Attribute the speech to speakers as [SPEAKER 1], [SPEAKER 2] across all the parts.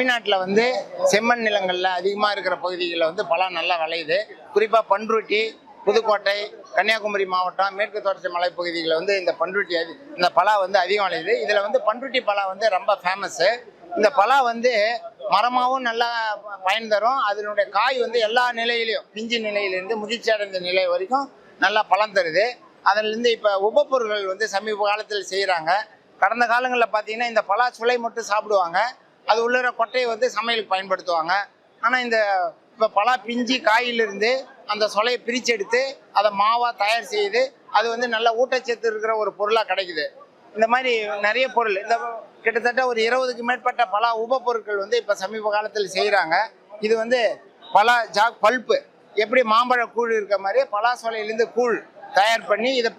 [SPEAKER 1] தமிழ்நாட்டில் வந்து செம்மண் நிலங்களில் அதிகமாக இருக்கிற பகுதிகளில் வந்து பலா நல்லா விளையுது. குறிப்பாக பன்ருட்டி புதுக்கோட்டை கன்னியாகுமரி மாவட்டம் மேற்கு தொடர்ச்சி மலைப்பகுதிகளில் வந்து இந்த பன்ருட்டி இந்த பலா வந்து அதிகம் விளையுது. இதில் வந்து பன்ருட்டி பலா வந்து ரொம்ப ஃபேமஸ்ஸு இந்த பலா வந்து மரமாகவும் நல்லா பயன் தரும். அதனுடைய காய் வந்து எல்லா நிலையிலையும் பிஞ்சு நிலையிலேருந்து முதிர்ச்சி அடைந்த நிலை வரைக்கும் நல்லா பலன் தருது. அதிலிருந்து இப்போ உபப்பொருள்கள் வந்து சமீப காலத்தில் செய்கிறாங்க கடந்த காலங்களில் பார்த்தீங்கன்னா இந்த பலா சுளை மட்டும் சாப்பிடுவாங்க. அது உள்ளிற கொட்டையை வந்து சமையலுக்கு பயன்படுத்துவாங்க. ஆனால் இந்த இப்போ பலா பிஞ்சு காயிலிருந்து அந்த சொலையை பிரித்து எடுத்து அதை மாவாக தயார் செய்து அது வந்து நல்ல ஊட்டச்சத்து இருக்கிற ஒரு பொருளாக கிடைக்குது. இந்த மாதிரி நிறைய பொருள் இந்த கிட்டத்தட்ட ஒரு இருபதுக்கு மேற்பட்ட பல உபப்பொருட்கள் வந்து இப்போ சமீப காலத்தில் செய்கிறாங்க இது வந்து பலா ஜாக் பல்ப்பு எப்படி மாம்பழ கூழ் இருக்க மாதிரி பலா சொலையிலேருந்து கூழ் தயார் பண்ணி இதை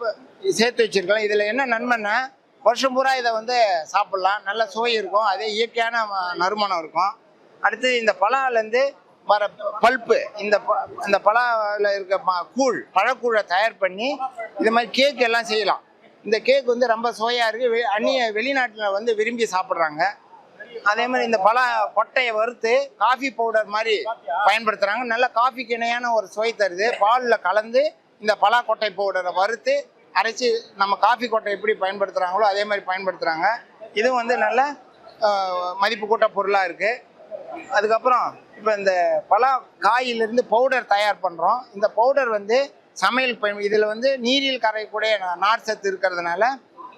[SPEAKER 1] சேர்த்து வச்சிருக்கலாம். இதில் என்ன நன்மைன்னா வருஷம் பூரா இதை வந்து சாப்பிட்லாம். நல்ல சுவை இருக்கும். அதே இயற்கையான நறுமணம் இருக்கும். அடுத்து இந்த பலாலேருந்து வர பல்ப்பு இந்த ப- இந்த பலாவில் இருக்க கூழ் பழக்கூழை தயார் பண்ணி இந்த மாதிரி கேக் எல்லாம் செய்யலாம். இந்த கேக் வந்து ரொம்ப சுவையாக இருக்குது வெ- அந்நிய வெளிநாட்டில் வந்து விரும்பி சாப்பிட்றாங்க. அதே மாதிரி இந்த பலா கொட்டையை வறுத்து காஃபி பவுடர் மாதிரி பயன்படுத்துகிறாங்க நல்ல காஃபிக்கு இணையான ஒரு சுவை தருது. பாலில் கலந்து இந்த பலா கொட்டை பவுடரை வறுத்து அரைச்சி நம்ம காஃபி கொட்டை எப்படி பயன்படுத்துகிறாங்களோ அதே மாதிரி பயன்படுத்துகிறாங்க இதுவும் வந்து நல்ல மதிப்பு கூட்ட பொருளாக இருக்குது அதுக்கப்புறம் இப்போ இந்த பலா காயிலிருந்து பவுடர் தயார் பண்ணுறோம் இந்த பவுடர் வந்து சமையல் பயன் இதில் வந்து நீரில் கரையக்கூடிய நார் சத்து இருக்கிறதுனால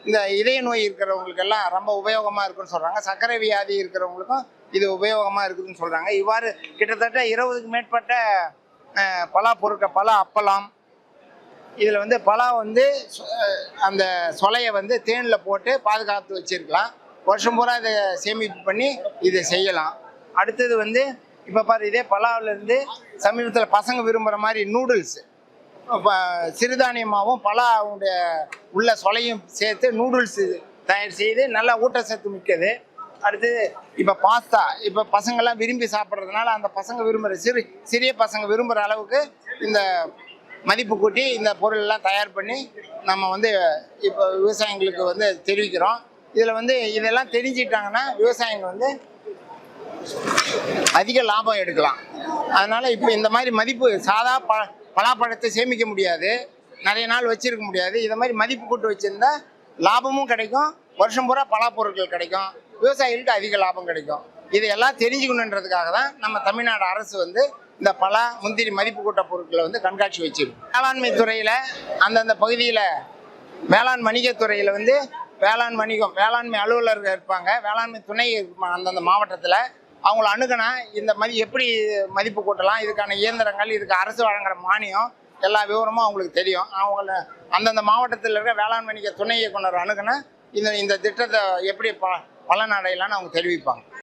[SPEAKER 1] இந்த இதய நோய் இருக்கிறவங்களுக்கு எல்லாம் ரொம்ப உபயோகமாக இருக்குன்னு சொல்கிறாங்க சர்க்கரை வியாதி இருக்கிறவங்களுக்கும் இது உபயோகமாக இருக்குதுன்னு சொல்கிறாங்க இவ்வாறு கிட்டத்தட்ட இருபதுக்கு மேற்பட்ட பலா பொருட்கள் பலா அப்பளம் இதில் வந்து பலா வந்து அந்த சொலையை வந்து தேனில் போட்டு பாதுகாத்து வச்சிருக்கலாம். வருஷம் பூரா இதை சேமிப்பு பண்ணி இதை செய்யலாம். அடுத்தது வந்து இப்போ பாரு இதே பலாவிலேருந்து சமீபத்தில் பசங்க விரும்புகிற மாதிரி நூடுல்ஸ். இப்போ சிறுதானியமாகவும் பலாவுடைய உள்ள சொலையும் சேர்த்து நூடுல்ஸ் தயார் செய்து நல்லா ஊட்டச்சத்து மிக்கது. அடுத்து இப்போ பாஸ்தா இப்போ பசங்கள்லாம் விரும்பி சாப்பிட்றதுனால அந்த பசங்க விரும்புகிற சிறு சிறிய பசங்க விரும்புகிற அளவுக்கு இந்த மதிப்பு கூட்டி இந்த பொருளெல்லாம் தயார் பண்ணி நம்ம வந்து இப்போ விவசாயிங்களுக்கு வந்து தெரிவிக்கிறோம். இதில் வந்து இதெல்லாம் தெரிஞ்சிட்டாங்கன்னா விவசாயிங்க வந்து அதிக லாபம் எடுக்கலாம். அதனால் இப்போ இந்த மாதிரி மதிப்பு சாதா ப பலாப்பழத்தை சேமிக்க முடியாது. நிறைய நாள் வச்சுருக்க முடியாது. இதை மாதிரி மதிப்பு கூட்டு வச்சுருந்தா லாபமும் கிடைக்கும். வருஷம் பூரா பலாப்பொருட்கள் கிடைக்கும். விவசாயிகளுக்கு அதிக லாபம் கிடைக்கும். இதையெல்லாம் தெரிஞ்சுக்கணுன்றதுக்காக தான் நம்ம தமிழ்நாடு அரசு வந்து இந்த பழம் முந்திரி மதிப்பு கூட்ட பொருட்களை வந்து கண்காட்சி வச்சிருக்கு. வேளாண்மை துறையில் அந்தந்த பகுதியில் வேளாண் வணிகத்துறையில் வந்து வேளாண் வணிகம் வேளாண்மை அலுவலர்கள் இருப்பாங்க. வேளாண்மை துணை இருப்பாங்க அந்தந்த மாவட்டத்தில் அவங்கள அணுகுனா இந்த மதி எப்படி மதிப்பு கூட்டலாம் இதுக்கான இயந்திரங்கள் இதுக்கு அரசு வழங்குற மானியம் எல்லா விவரமும் அவங்களுக்கு தெரியும். அவங்கள அந்தந்த மாவட்டத்தில் இருக்கிற வேளாண் வணிக துணை இயக்குனர் அணுகுனா இந்த இந்த திட்டத்தை எப்படி ப பலன் அவங்க தெரிவிப்பாங்க.